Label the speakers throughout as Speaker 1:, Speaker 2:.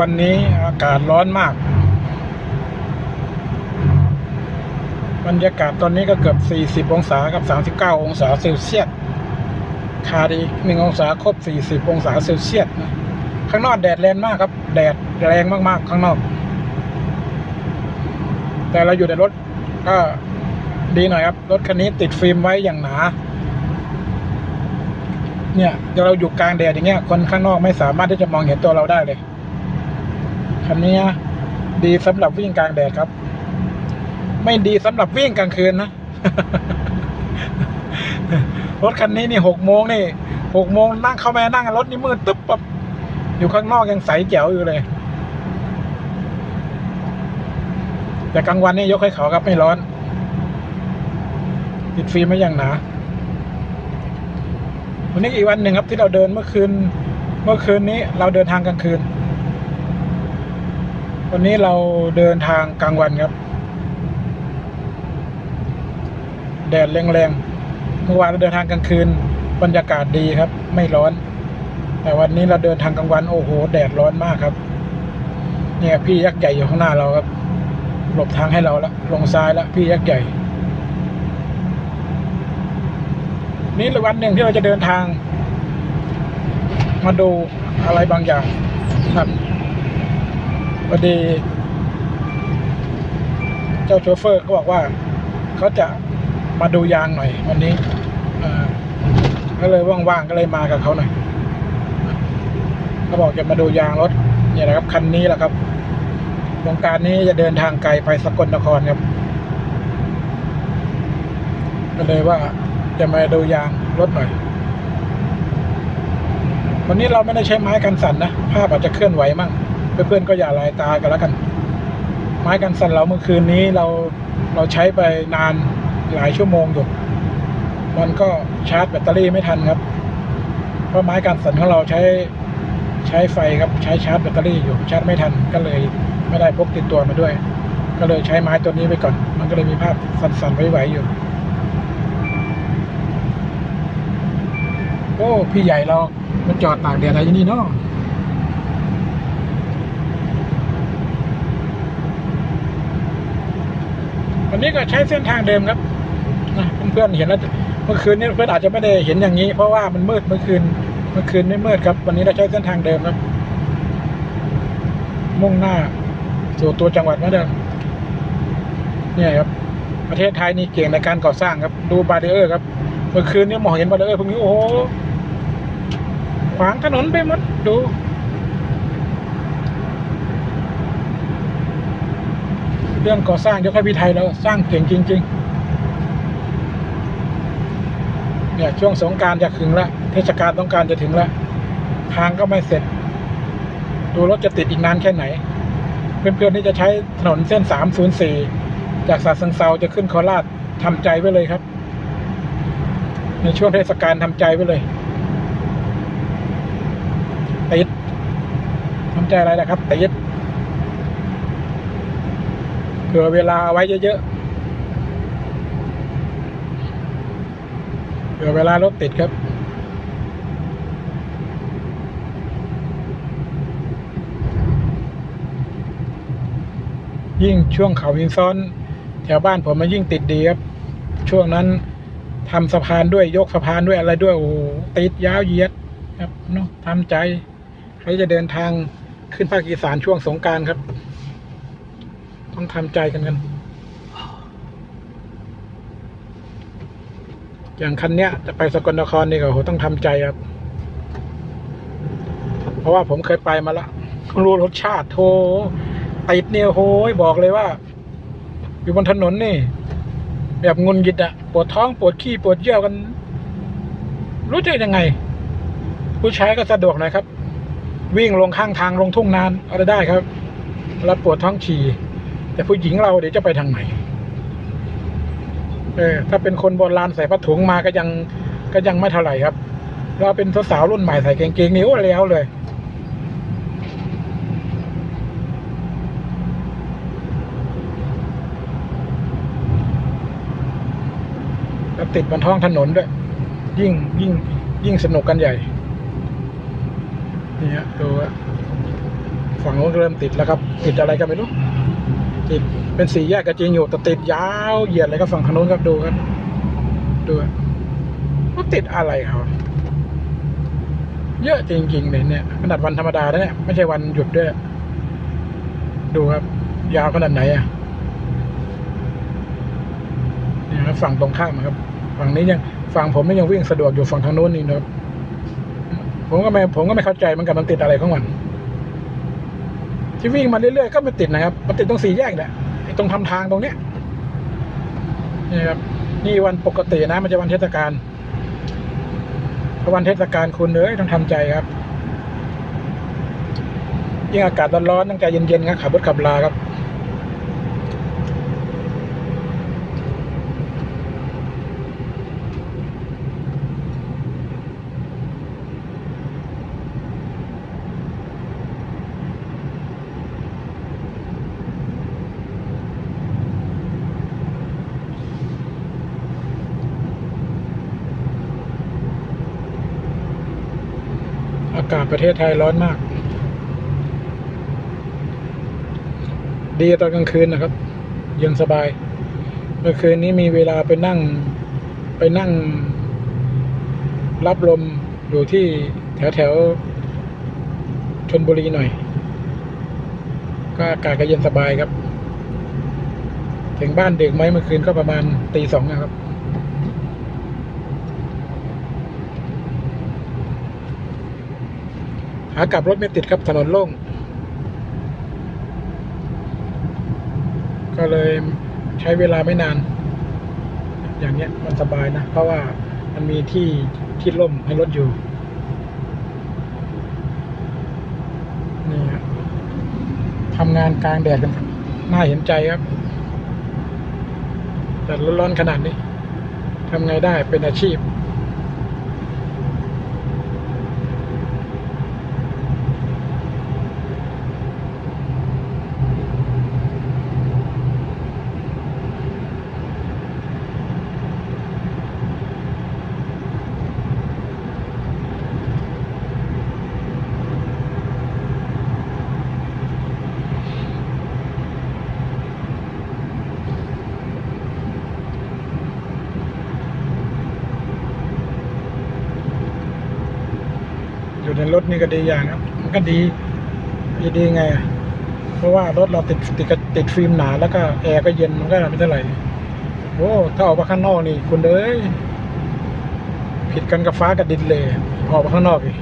Speaker 1: วันนี้อากาศร้อนมาก บรรยากาศตอนนี้ก็เกือบ 40 องศากับ 39 องศาเซลเซียสขาดอีกหนึ่งองศาครบ 40 องศาเซลเซียสนะข้างนอกแดดแรงมากครับ แดดแรงมากๆ ข้างนอก แต่เราอยู่ในรถก็ดีหน่อยครับ รถคันนี้ติดฟิล์มไว้อย่างหนา เนี่ยเดี๋ยวเราอยู่กลางแดดอย่างเงี้ย คนข้างนอกไม่สามารถที่จะมองเห็นตัวเราได้เลย คันนี้ดีสำหรับวิ่งกลางแดดครับ ไม่ดีสำหรับวิ่งกลางคืนนะรถคันนี้นี่หกโมงนี่หกโมงนั่งเข้ามานั่งรถนี่มืดตึ๊บแบบอยู่ข้างนอกยังใสแจ๋วอยู่เลย แต่กลางวันนี่ยกให้เขาครับไม่ร้อนติดฟิล์มไม่ย่างหนาวันนี้อีกวันหนึ่งครับที่เราเดินเมื่อคืน เมื่อคืนนี้เราเดินทางกลางคืน วันนี้เราเดินทางกลางวันครับ แดดแรงๆเมื่อวานเราเดินทางกลางคืน บรรยากาศดีครับ ไม่ร้อน แต่วันนี้เราเดินทางกลางวันโอ้โห แดดร้อนมากครับ เนี่ย พี่ยักษ์ใหญ่อยู่ข้างหน้าเราครับ หลบทางให้เราล้วลงซ้ายล้วพี่ยักษ์ใหญ่ นี่เป็นวันหนึ่งที่เราจะเดินทาง มาดูอะไรบางอย่างครับ พอดี เจ้าโชเฟอร์เขาบอกว่า เขาจะมาดูยางหน่อยวันนี้ก็เลยว่างๆก็เลยมากับเขาหน่อยเขาบอกจะมาดูยางรถเนี่ยนะครับคันนี้แหละครับโครงการนี้จะเดินทางไกลไปสกลนครครับก็เลยว่าจะมาดูยางรถหน่อย วันนี้เราไม่ได้ใช้ไม้กันสั่นนะ ภาพอาจจะเคลื่อนไหวมั่ง เพื่อนๆก็อย่าลายตากันแล้วกัน ไม้กันสั่นเราเมื่อคืนนี้เราเราใช้ไปนานหลายชั่วโมงอยู่มันก็ชาร์จแบตเตอรี่ไม่ทันครับ เพราะไม้กันสั่นของเราใช้ใช้ไฟครับใช้ชาร์จแบตเตอรี่อยู่ชาร์จไม่ทันก็เลยไม่ได้พกติดตัวมาด้วย ก็เลยใช้ไม้ตัวนี้ไปก่อน มันก็เลยมีภาพสั่นๆไหวๆอยู่โอ้พี่ใหญ่เรามาจอดตากแดดอะไรที่นี่เนาะ นี้ก็ใช้เส้นทางเดิมครับนะเพื่อนๆเห็นแล้วเมื่อคืนนี้เพื่อนอาจจะไม่ได้เห็นอย่างนี้ เพราะว่ามันมืดเมื่อคืน เมื่อคืนไม่มืดครับ วันนี้เราใช้เส้นทางเดิมครับ มุ่งหน้าสู่ตัวจังหวัดเหมือนเดิมเนี่ยครับ ประเทศไทยนี่เก่งในการก่อสร้างครับ ดูบาร์เดอร์ครับ เมื่อคืนนี้มองเห็นบาร์เดอร์พวกนี้โอ้โหขวางถนนไปหมดดู เรื่องก่อสร้างยกให้พี่ไทยเราสร้างเก่งจริง ๆ เนี่ยช่วงสงการจะถึงแล้วเทศกาลต้องการจะถึงแล้วทางก็ไม่เสร็จ ดูรถจะติดอีกนานแค่ไหน เพื่อนๆที่จะใช้ถนนเส้น 304 จากสาสังเซาจะขึ้นโคราชทำใจไว้เลยครับ ในช่วงเทศกาลทำใจไว้เลยติดทำใจอะไรนะครับติด เผื่อเวลาเอาไว้เยอะๆเผื่อเวลารถติดครับ ยิ่งช่วงเขาหินซ้อน แถวบ้านผมมันยิ่งติดดีครับ ช่วงนั้นทำสะพานด้วยยกสะพานด้วยอะไรด้วยโอ้ติดยาวเหยียดครับเนาะทำใจ ใครจะเดินทางขึ้นภาคอีสานช่วงสงการครับ ต้องทำใจกันกัน อย่างคันเนี้ยจะไปสกลนครนี่ก็โหต้องทำใจครับ เพราะว่าผมเคยไปมาแล้วรู้รสชาติโทติดเนี่ยโหยบอกเลยว่า อยู่บนถนนนี่ แบบงุนกิดอะปวดท้องปวดขี้ปวดเยี่ยวกัน รู้จะยังไง ผู้ใช้ก็สะดวกหน่อยครับวิ่งลงข้างทางลงทุ่งนานอะไรได้ครับ แล้วปวดท้องฉี่ แต่ผู้หญิงเราเดี๋ยวจะไปทางไหน เออ ถ้าเป็นคนโบราณใส่ผ้าถุงมาก็ยังก็ยังไม่เท่าไหร่ครับ เราเป็นสาวรุ่นใหม่ใส่กงเกงนิ้วแล้วเลย แล้วติดบนท้องถนนด้วย ยิ่งยิ่ง ยิ่งสนุกกันใหญ่ นี่ฮะดูว่าฝั่งนู้นเริ่มติดแล้วครับ ติดอะไรกันไม่รู้ ติด เป็นสี่แยกก็จริงอยู่แต่ติดยาวเหยียดเลยครับฝั่งขนู้นครับดูครับดูว่าติดอะไรเขาเยอะจริงๆเลยเนี่ยขนาดวันธรรมดาเนี่ยไม่ใช่วันหยุดด้วย ดูครับ ยาวขนาดไหนอะเนี่ยครับฝั่งตรงข้ามครับ ฝั่งนี้ยังฝั่งผมนี่ยังวิ่งสะดวกอยู่ฝั่งทางโน้นนี่นะครับผมก็ไม่ผมก็ไม่เข้าใจมันกับมันติดอะไรของมัน ที่วิ่งมาเรื่อยๆก็มาติดนะครับ มันติดตรงสี่แยกเนี่ยไอ้ตรงทำทางตรงเนี้ยนี่ครับนี่วันปกตินะ มันจะวันเทศกาลถ้าวันเทศกาลคุณเลยต้องทำใจครับยิ่งอากาศร้อนๆตั้งใจเย็นๆครับขับรถขับลาครับ อากาศประเทศไทยร้อนมาก ดีตอนกลางคืนนะครับเย็นสบายเมื่อคืนนี้มีเวลาไปนั่ง ไปนั่ง รับลมอยู่ที่แถวแถวชนบุรีหน่อย ก็อากาศก็เย็นสบายครับ ถึงบ้านดึกไหมเมื่อคืนก็ประมาณตีสองนะครับากลับรถไม่ติดครับถนนโล่งก็เลยใช้เวลาไม่นาน อย่างเนี้ยมันสบายนะ เพราะว่ามันมีที่ที่ร่มให้รถอยู่นี่ทำงานกลางแดดกันครับน่าเห็นใจครับแต่ร้อนๆขนาดนี้ทำไงได้เป็นอาชีพ รถนี่ก็ดีอย่างครับมันก็ดีดีดีไง เพราะว่ารถเราติดติดติดฟิล์มหนาแล้วก็แอร์ก็เย็นมันก็ไม่เท่าไหร่โอ้ถ้าออกมาข้างนอกนี่คุณเอ้ยผิดกันกับฟ้ากับดินเลย ออกมาข้างนอกอีก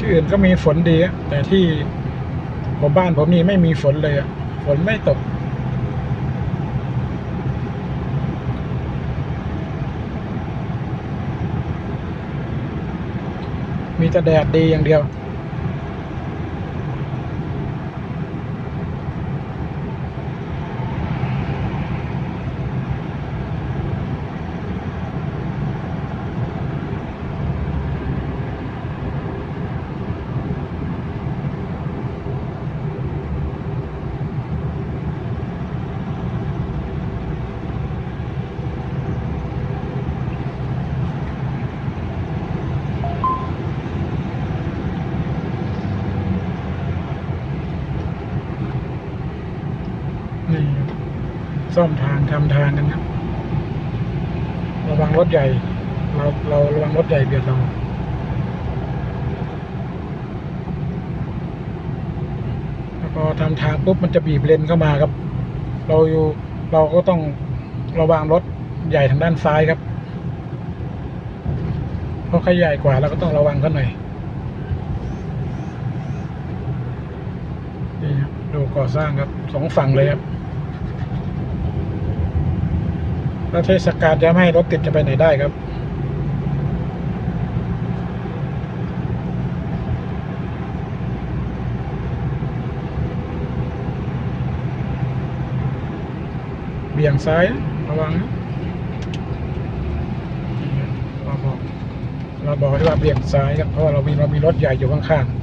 Speaker 1: ที่อื่นก็มีฝนดีอะแต่ที่ผมบ้านผมนี่ไม่มีฝนเลยอะฝนไม่ตก มีแต่แดดดีอย่างเดียว นี่ ซ่อมทางทำทางกันครับระวังรถใหญ่ เราเราระวังรถใหญ่เบียดเราแล้วพอทำทางปุ๊บมันจะบีบเลนเข้ามาครับ เราอยู่เราก็ต้องระวังรถใหญ่ทางด้านซ้ายครับ เพราะเขาใหญ่กว่าเราก็ต้องระวังเขาหน่อยนี่ครับดูก่อสร้างครับสองฝั่งเลยครับ แล้วเทศกาลจะไม่ให้รถติดจะไปไหนได้ครับเบี่ยงซ้ายระวังนะบอกเราบอกให้ว่าเบี่ยงซ้ายครับเพราะว่าเรามีเรามีรถใหญ่อยู่ข้างๆ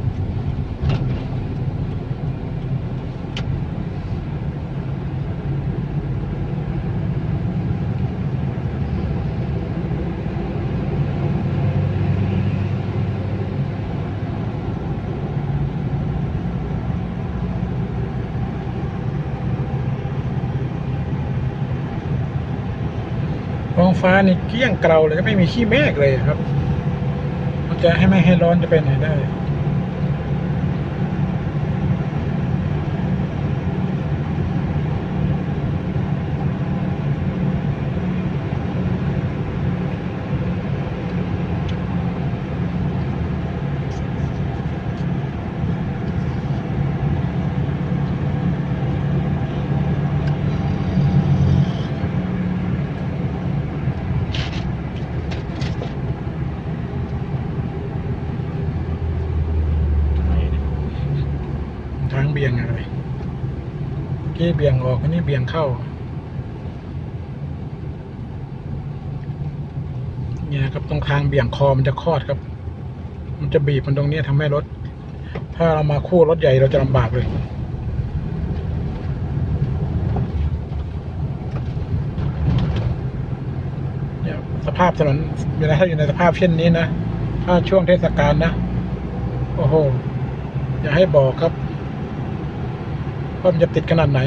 Speaker 1: ฟ้านี่เกลี้ยงเกลาเลยไม่มีขี้เมฆเลยครับมันจะให้ไม่ให้ร้อนจะไปไหนได้ ทางเบี่ยงอะไร นี้เบี่ยงออกอันนี้เบี่ยงเข้าเนี่ยครับตรงทางเบี่ยงคอมันจะคลอดครับ มันจะบีบมันตรงนี้ยทำให้รถ ถ้าเรามาคู่รถใหญ่เราจะลำบากเลยเนี่ยสภาพถนนเวลาถ้าอยู่ในสภาพเช่นนี้นะ ถ้าช่วงเทศกาลนะ โอ้โห อย่าให้บอกครับ ว่ามันจะติดขนาดไหน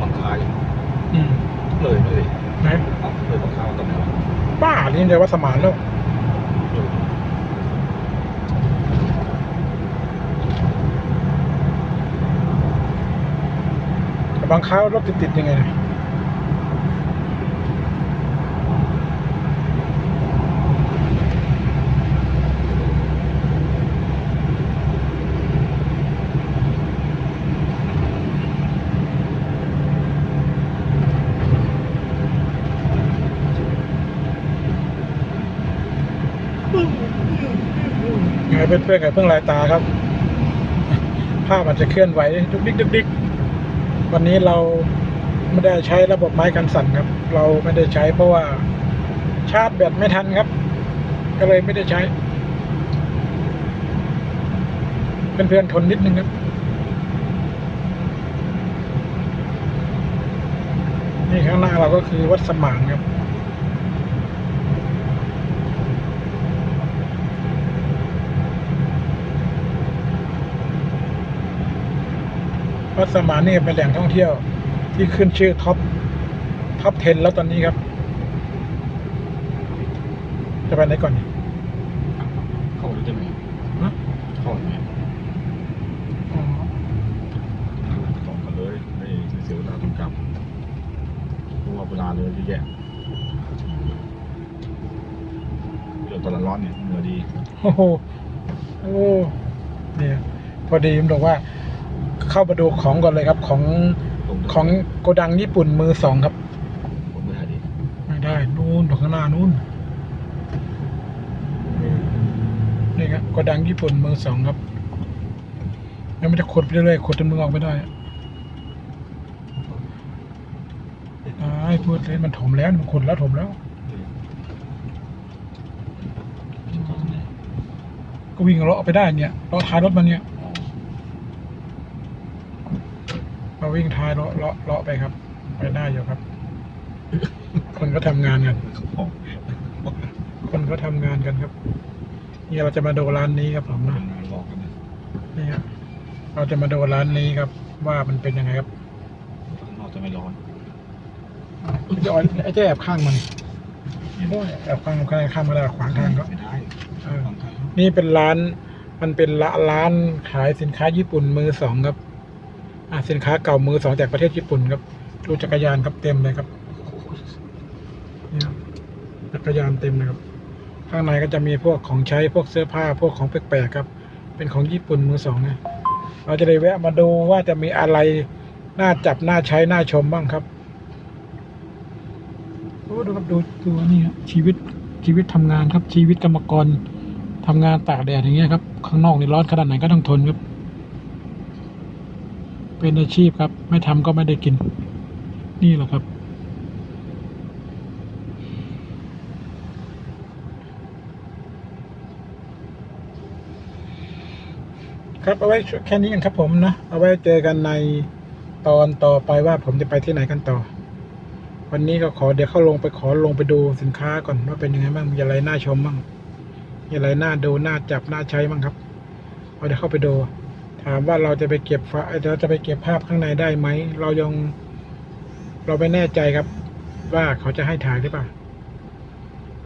Speaker 2: บังคาย
Speaker 1: อืม
Speaker 2: เลยเลย
Speaker 1: นะ
Speaker 2: เอาเลยบังคายตอนไหนวะ
Speaker 1: บ้านี่เรียว่าสมานแล้ว
Speaker 2: เลย
Speaker 1: แต่บางครั้งรถติดๆยังไงนะ ยังไงเพื่อนกับเพื่อนลายตาครับ ภาพอาจจะเคลื่อนไหวดุกดิกดุกดิกวันนี้เราไม่ได้ใช้ระบบไม้กันสั่นครับ เราไม่ได้ใช้เพราะว่าชาร์จแบตไม่ทันครับ ก็เลยไม่ได้ใช้เพื่อนๆทนนิดนึงครับ นี่ข้างหน้าเราก็คือวัดสมานครับ วัดสมานนี่เป็นแหล่งท่องเที่ยวที่ขึ้นชื่อท็อปท็อป 10 แล้วตอนนี้ครับ จะไปไหนก่อนนี่
Speaker 2: เข้าหรือจะไหน
Speaker 1: ฮะ
Speaker 2: เข้าไหน
Speaker 1: อ๋อ
Speaker 2: ต่อกันเลยไม่เสียเวลาต้องกลับเพราะว่าเวลาเลยเยอะแยะเดี๋ยวตอนร้อนเนี่ยเหนื่อยดี
Speaker 1: โอ้โหโอ้เนี่ยพอดีผมบอกว่า เข้ามาดูของก่อนเลยครับ ของ
Speaker 2: ตรง
Speaker 1: ของโกดังญี่ปุ่นมือสองครับ
Speaker 2: ผมไม่ได้ดี
Speaker 1: ไม่ได้นู่นตรงข้างหน้านู่นนี่ครับโกดังญี่ปุ่นมือสองครับยังไม่จะขดไปเรื่อยๆขดจนมือออกไม่ได้อะตายพูดเล่นมันถมแล้วมันขดแล้วถมแล้ว ก็วิ่งเลาะไปได้เนี่ยเลาะท้ายรถมันเนี่ยเรา วิ่งท้ายเลาะเลาะเลาะไปครับ ไปได้อยู่ครับ คนก็ทำงานกัน
Speaker 2: อ๋อ
Speaker 1: คนก็ทำงานกันครับนี่เราจะมาดูร้านนี้ครับผม
Speaker 2: มั
Speaker 1: นะ
Speaker 2: นหลอกกันนะ
Speaker 1: นี่ครับเราจะมาดูร้านนี้ครับ ว่ามันเป็นยังไงครับ
Speaker 2: ข้างนอกจะไม่ร้อน
Speaker 1: จะเอาไอ้เจ๊แอบข้างมันไม่ได้แอบข้างข้างข้างมาได้ขวางทางก็
Speaker 2: ไม่ได้
Speaker 1: เออ
Speaker 2: ขวางทางเขา
Speaker 1: นี่เป็นร้าน มันเป็นละร้านขายสินค้าญี่ปุ่นมือสองครับอ่า สินค้าเก่ามือสองจากประเทศญี่ปุ่นครับดูจักรยานครับเต็มเลยครับนี่ครับจักรยานเต็มเลยครับ ข้างในก็จะมีพวกของใช้พวกเสื้อผ้าพวกของแปลกๆครับ เป็นของญี่ปุ่นมือสองนะเราจะได้แวะมาดูว่าจะมีอะไรน่าจับน่าใช้น่าชมบ้างครับโอ้ดูครับดูดูอันนี่ครับชีวิตชีวิตทำงานครับชีวิตกรรมกรทำงานตากแดดอย่างเงี้ยครับ ข้างนอกนี่ร้อนขนาดไหนก็ต้องทนครับ เป็นอาชีพครับ ไม่ทำก็ไม่ได้กิน นี่แหละครับ ครับเอาไว้แค่นี้กันครับผมนะ เอาไว้เจอกันในตอนต่อไปว่าผมจะไปที่ไหนกันต่อ วันนี้ก็ขอเดี๋ยวเข้าลงไปขอลงไปดูสินค้าก่อนว่าเป็นยังไงบ้างมีอะไรน่าชมบ้างมีอะไรน่าดูน่าจับน่าใช้บ้างครับ เอาเดี๋ยวเข้าไปดู ถามว่าเราจะไปเก็บฟ้าเราจะไปเก็บภาพข้างในได้ไหม เรายังเราไม่แน่ใจครับ ว่าเขาจะให้ถ่ายหรือเปล่า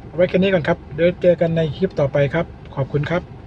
Speaker 1: เอาไว้แค่นี้ก่อนครับ เดี๋ยวเจอกันในคลิปต่อไปครับ ขอบคุณครับ